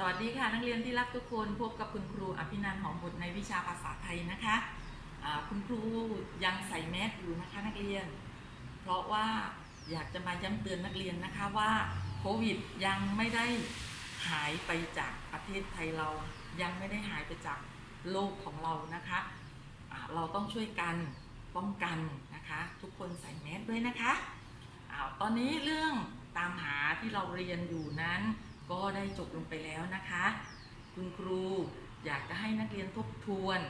สวัสดีค่ะนักเรียนที่รักทุกคนพบกับคุณครูอภินันท์หอมบุตรในวิชาภาษาไทยนะคะอ่าคุณครูยังใส่แมสอยู่นะคะนักเรียน เพราะว่าอยากจะมาย้ำเตือนนักเรียนนะคะว่าโควิดยังไม่ได้หายไปจากประเทศไทยเรายังไม่ได้หายไปจากโลกของเรานะคะอ่าเราต้องช่วยกันป้องกันนะคะ ทุกคนใส่แมสด้วยนะคะอาตอนนี้เรื่องตามหาที่เราเรียนอยู่นั้น ก็ได้จบลงไปแล้วนะคะ คุณครูอยากจะให้นักเรียนทบทวน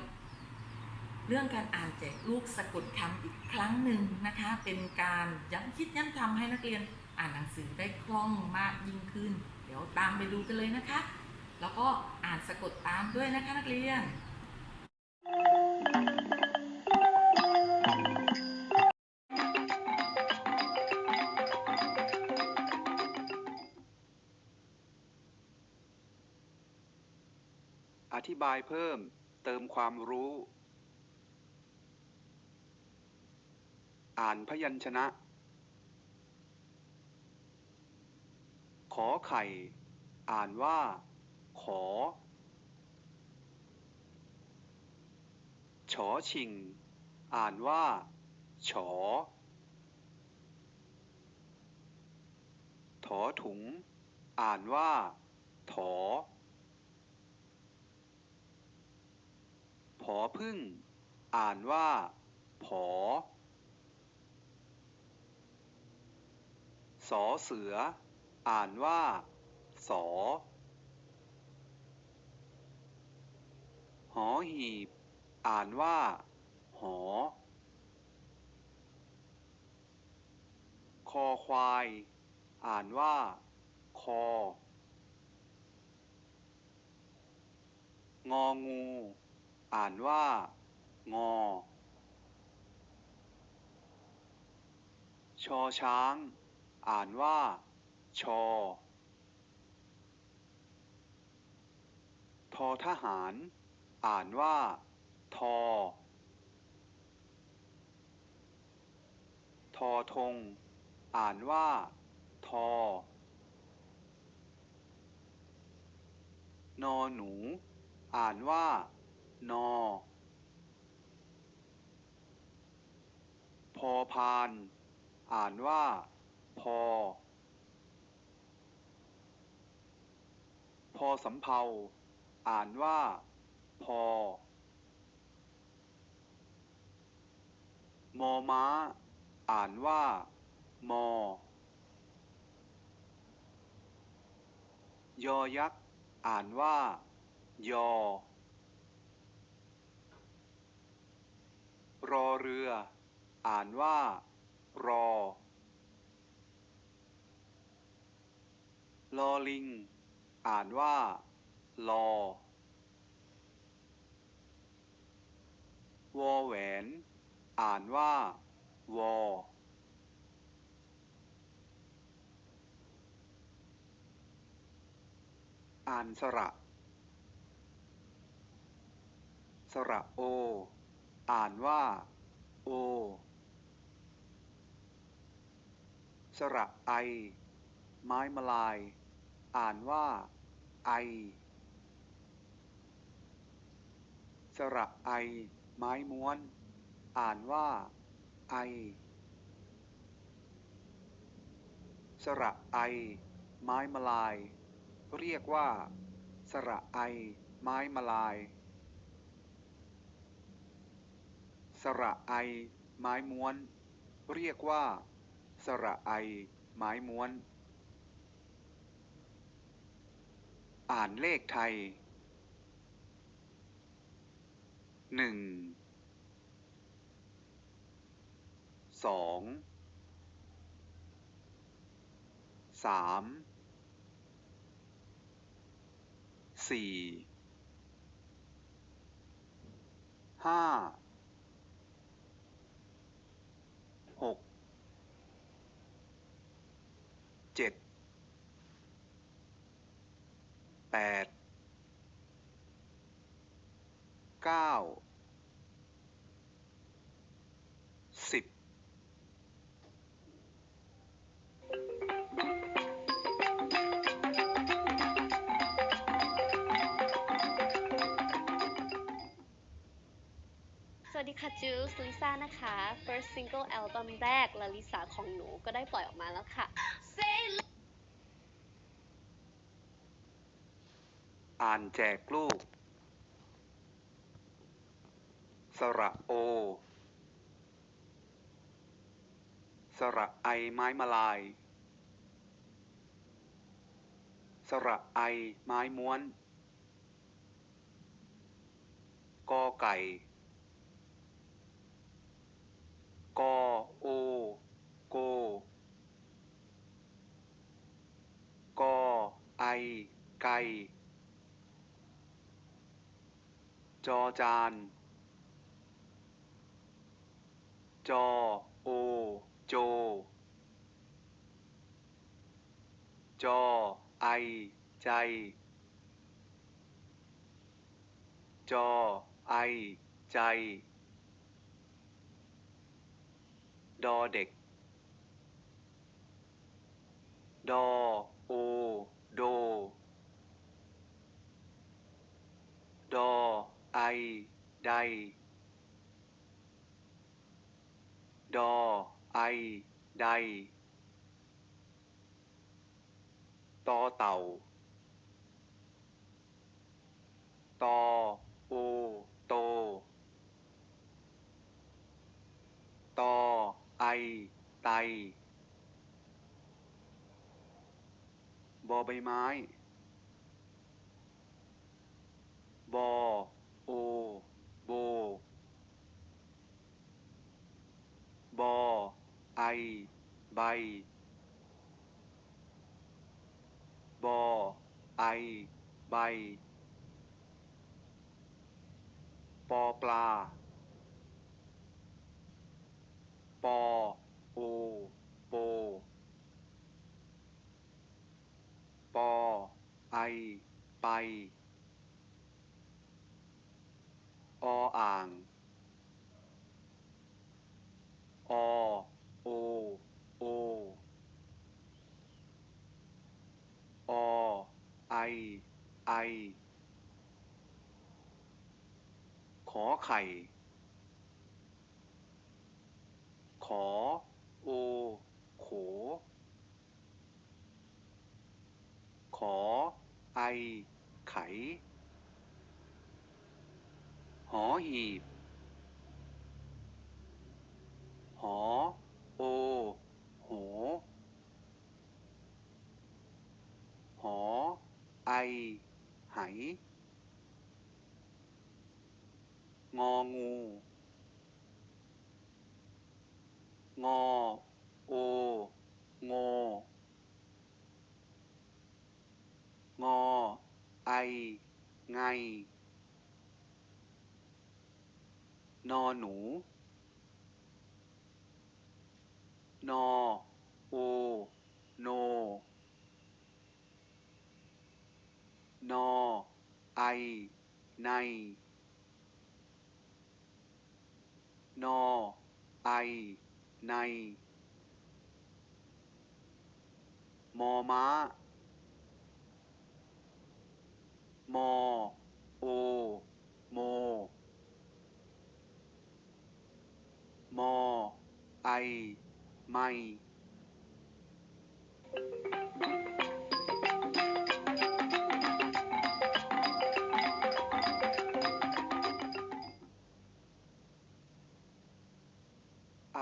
เรื่องการอ่านแจกลูกสะกดคำอีกครั้งหนึ่งนะคะ เป็นการย้ำคิดย้ำทำให้นักเรียนอ่านหนังสือได้คล่องมากยิ่งขึ้น เดี๋ยวตามไปดูกันเลยนะคะ แล้วก็อ่านสะกดตามด้วยนะคะนักเรียนอ ธิบายเพิ่ม เติมความรู้ อ่านพยัญชนะ ขอไข่ อ่านว่า ขอชอชิง อ่านว่า ฉอถอถุง อ่านว่า ถอ อพึ่ง อ่านว่า ผอ สอเสือ อ่านว่า สอ หอหีบ อ่านว่า หอ คอควาย อ่านว่า คอ งองู อ่านว่า งอ ชอช้าง อ่านว่า ชอ ทอทหาร อ่านว่า ทอ ทอทง อ่านว่า ทอนอหนู อ่านว่า นอ พอพาน อ่านว่า พอ พอสำเภา อ่านว่า พอ มอม้า อ่านว่า มอ ยอยักษ์ อ่านว่า ยอ รอเรือ อ่านว่า รอ ลอลิง อ่านว่า ลอ วอแหวน อ่านว่า วออ่านสระ สระโอ อ่านว่า โอ สระไอ ไม้มลาย อ่านว่า ไอ สระไอ ไม้ม้วน อ่านว่า ไอ สระไอ ไม้มลาย เรียกว่า สระไอ ไม้มลาย สระไอ ไม้ม้วน เรียกว่า สระไอ ไม้ม้วน อ่านเลขไทย หนึ่ง สอง สาม สี่ ห้า แปดเก้าสิบวัสดีค่ะจูสลิซ่านะคะ first single album แรกลาลิซ่าของหนูก็ได้ปล่อยออกมาแล้วค่ะ อ่านแจกลูก สระโอ สระไอไม้มาลาย สระไอไม้ม้วน กอไก่ กอโอ โก กอไอไก่ จอจาน จอ โอ โจ จอ ไอ ใจ จอ ไอ ใจ ดอเด็ก ดอโอ โด ดอไอ ไดดอไอไดตอเต่า ตอโอโต ตอไอ ไต บอใบไม้ บอ โอ โบ บอ ไอ ใบบอไอใบปอปลาปอโอโปปอไอไปออ่าง อ โอ โอ อ ไอ ไอ ขอไข่ ขอ โอ โข ขอ ไอ ไข หอหีบ หอ โอ โห หอไอไหงองูงอโอโงงอ ไอ ไง นอหนูนอโอโนนอไอในนอไอในมอม้า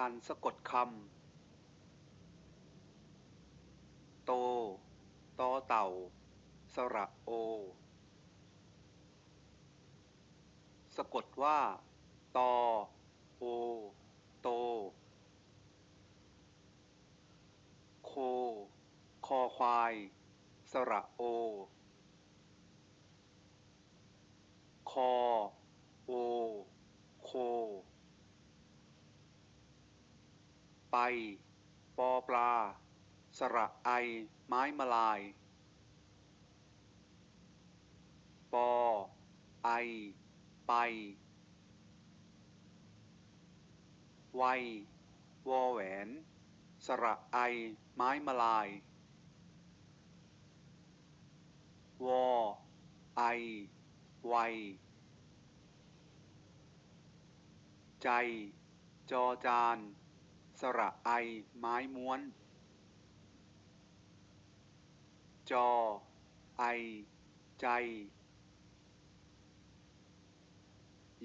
อ่านสะกดคำ โต ตอเต่า สระโอ สะกดว่า ตอ โอ โต โค คอควาย สระโอ คอ โค ไปปอปลา สระไอ ไม้มาลาย ปอ ไอ ไป ไว วอแหวน สระไอ ไม้มาลาย วอ ไอ ไว ใจ จอจาน สระไอไม้ม้วน จอ ไอ ใจ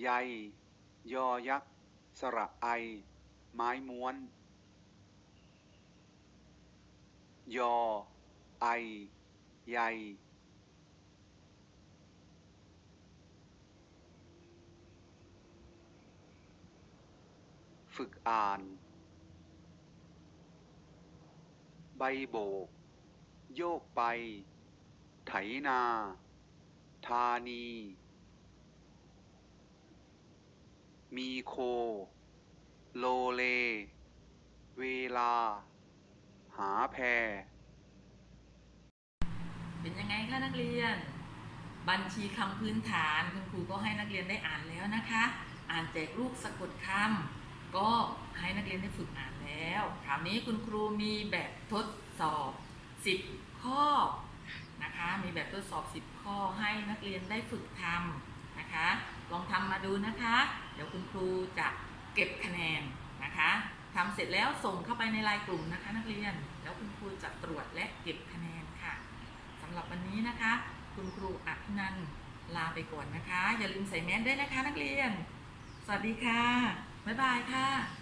ใย ยอยักษ์ สระไอ ไม้ม้วน ยอ ไอ ใยฝึกอ่าน ใบโบก โยกไป ไถนา ธานี มีโค โลเล เวลา หาแพร เป็นยังไงคะนักเรียน บัญชีคำพื้นฐานคุณครูก็ให้นักเรียนได้อ่านแล้วนะคะ อ่านแจกลูกสะกดคำ ก็ให้นักเรียนได้ฝึกอ่านแล้ว คราวนี้คุณครูมีแบบทดสอบ 10 ข้อนะคะ มีแบบทดสอบ 10 ข้อให้นักเรียนได้ฝึกทำนะคะ ลองทำมาดูนะคะ เดี๋ยวคุณครูจะเก็บคะแนนนะคะทำเสร็จแล้วส่งเข้าไปในไลน์กลุ่มนะคะ นักเรียน แล้วคุณครูจะตรวจและเก็บคะแนนค่ะสำหรับวันนี้นะคะ คุณครูอภินันลาไปก่อนนะคะ อย่าลืมใส่แมสด้วยนะคะ นักเรียน สวัสดีค่ะ บ๊ายบายค่ะ